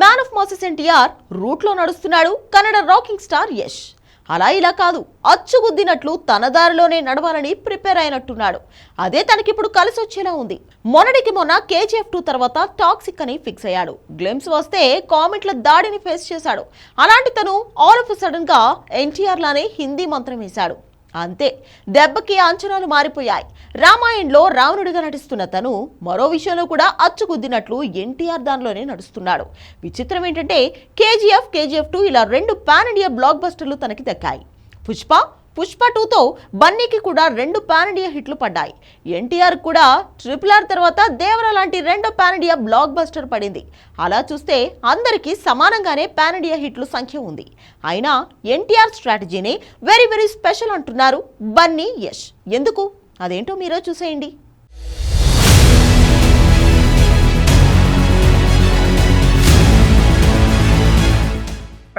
Man of masses NTR రూట్లో నడుస్తున్నాడు Kannada rocking star Yash. అలా ఇలా కాదు అచ్చుగుద్దినట్లు తన దారిలోనే నడవాలని ప్రిపేర్ అయినట్టున్నాడు. అదే తనకిప్పుడు కలిసి వచ్చేలా ఉంది. మొన్నటికి మొన్న కేజీఎఫ్ టూ తర్వాత టాక్సిక్ అని ఫిక్స్ అయ్యాడు. గ్లిమ్స్ వస్తే కామెంట్ల దాడిని ఫేస్ చేశాడు. అలాంటి తను ఆల్ ఆఫ్ సడన్గా ఎన్టీఆర్ లానే హిందీ మంత్రం వేశాడు. అంతే. దెబ్బకి అంచనాలు మారిపోయాయి. రామాయణంలో రావణుడిగా నటిస్తున్న తను మరో విషయంలో కూడా అచ్చుకుద్దినట్లు ఎన్టీఆర్ దానిలోనే నడుస్తున్నాడు. విచిత్రం ఏంటంటే కేజీఎఫ్ కేజీఎఫ్ టూ ఇలా రెండు పాన్ ఇండియా బ్లాక్ బస్టర్లు తనకి దక్కాయి. పుష్ప పుష్ప టూతో బన్నీకి కూడా రెండు పానడియా హిట్లు పడ్డాయి. ఎన్టీఆర్ కూడా ట్రిపుల్ ఆర్ తర్వాత దేవర లాంటి రెండో పానడియా బ్లాక్ బస్టర్ పడింది. అలా చూస్తే అందరికీ సమానంగానే పానడియా హిట్లు సంఖ్య ఉంది. అయినా ఎన్టీఆర్ స్ట్రాటజీని వెరీ వెరీ స్పెషల్ అంటున్నారు బన్నీ యష్. ఎందుకు? అదేంటో మీరే చూసేయండి.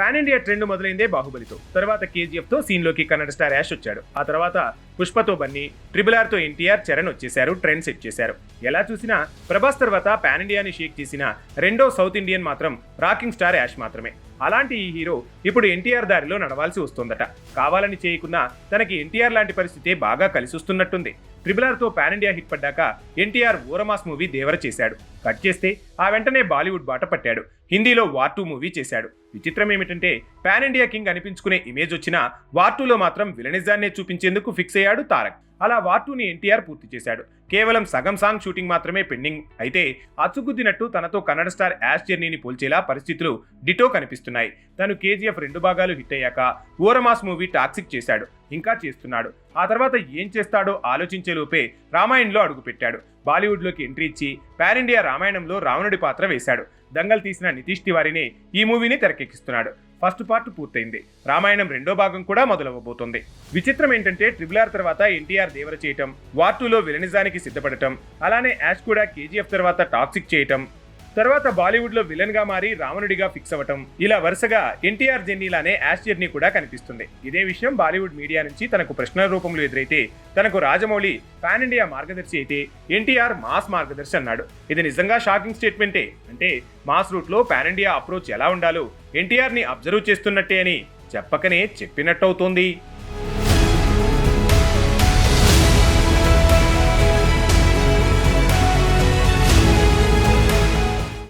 పాన్ ఇండియా ట్రెండ్ మొదలైందే బాహుబలితో. తర్వాత కేజీఎఫ్తో సీన్లోకి కన్నడ స్టార్ యాష్ వచ్చాడు. ఆ తర్వాత పుష్పతో బన్నీ ట్రిపుల్ ఆర్తో ఎన్టీఆర్ చరణ్ వచ్చేశారు ట్రెండ్ సెట్ చేశారు. ఎలా చూసినా ప్రభాస్ తర్వాత పాన్ ఇండియాని షేక్ చేసిన రెండో సౌత్ ఇండియన్ మాత్రం రాకింగ్ స్టార్ యాష్ మాత్రమే. అలాంటి ఈ హీరో ఇప్పుడు ఎన్టీఆర్ దారిలో నడవాల్సి వస్తుందట. కావాలని చేయకున్నా తనకి ఎన్టీఆర్ లాంటి పరిస్థితే బాగా కలిసి వస్తున్నట్టుంది ట్రిపుల్తో పాన్ ఇండియా హిట్ పడ్డాక ఎన్టీఆర్ ఊరమాస్ మూవీ దేవర చేశాడు. కట్ చేస్తే ఆ వెంటనే బాలీవుడ్ బాట పట్టాడు. హిందీలో వార్ టూ మూవీ చేశాడు. విచిత్రం ఏమిటంటే పాన్ ఇండియా కింగ్ అనిపించుకునే ఇమేజ్ వచ్చినా వార్ టూలో మాత్రం విలనిజాన్నే చూపించేందుకు ఫిక్స్ అయ్యాడు తారక్. అలా వార్ టూని ఎన్టీఆర్ పూర్తి చేశాడు. కేవలం సగం సాంగ్ షూటింగ్ మాత్రమే పెండింగ్. అయితే అచ్చుగుద్దినట్టు తనతో కన్నడ స్టార్ యాష్ జర్నీని పోల్చేలా పరిస్థితులు డిటో కనిపిస్తున్నాయి. తను కేజీఎఫ్ రెండు భాగాలు హిట్ అయ్యాక ఓరమాస్ మూవీ టాక్సిక్ చేశాడు. ఇంకా చేస్తున్నాడు. ఆ తర్వాత ఏం చేస్తాడో ఆలోచించే లోపే రామాయణంలో అడుగుపెట్టాడు. బాలీవుడ్లోకి ఎంట్రీ ఇచ్చి పాన్ ఇండియా రామాయణంలో రావణుడి పాత్ర వేశాడు. దంగల్ తీసిన నితీష్ తివారీని ఈ మూవీని తెరకెక్కిస్తున్నాడు. ఫస్ట్ పార్ట్ పూర్తయింది. రామాయణం రెండో భాగం కూడా మొదలవ్వబోతోంది. విచిత్రం ఏంటంటే ట్రిపుల్ ఆర్ తర్వాత ఎన్టీఆర్ దేవర చేయటం వార్ టూలో విలనిజానికి సిద్ధపడటం అలానే యాష్ కూడా కేజీఎఫ్ తర్వాత టాక్సిక్ చేయటం తర్వాత బాలీవుడ్లో విలన్గా మారి రావణుడిగా ఫిక్స్ అవ్వటం ఇలా వరుసగా ఎన్టీఆర్ జర్నీలానే యాష్ జర్నీ కూడా కనిపిస్తుంది. ఇదే విషయం బాలీవుడ్ మీడియా నుంచి తనకు ప్రశ్నల రూపంలో ఎదురైతే తనకు రాజమౌళి పాన్ ఇండియా మార్గదర్శి అయితే ఎన్టీఆర్ మాస్ మార్గదర్శి అన్నాడు. ఇది నిజంగా షాకింగ్ స్టేట్మెంటే. అంటే మాస్ రూట్లో పాన్ ఇండియా అప్రోచ్ ఎలా ఉండాలో ఎన్టీఆర్ని అబ్జర్వ్ చేస్తున్నట్టే అని చెప్పకనే చెప్పినట్టవుతోంది.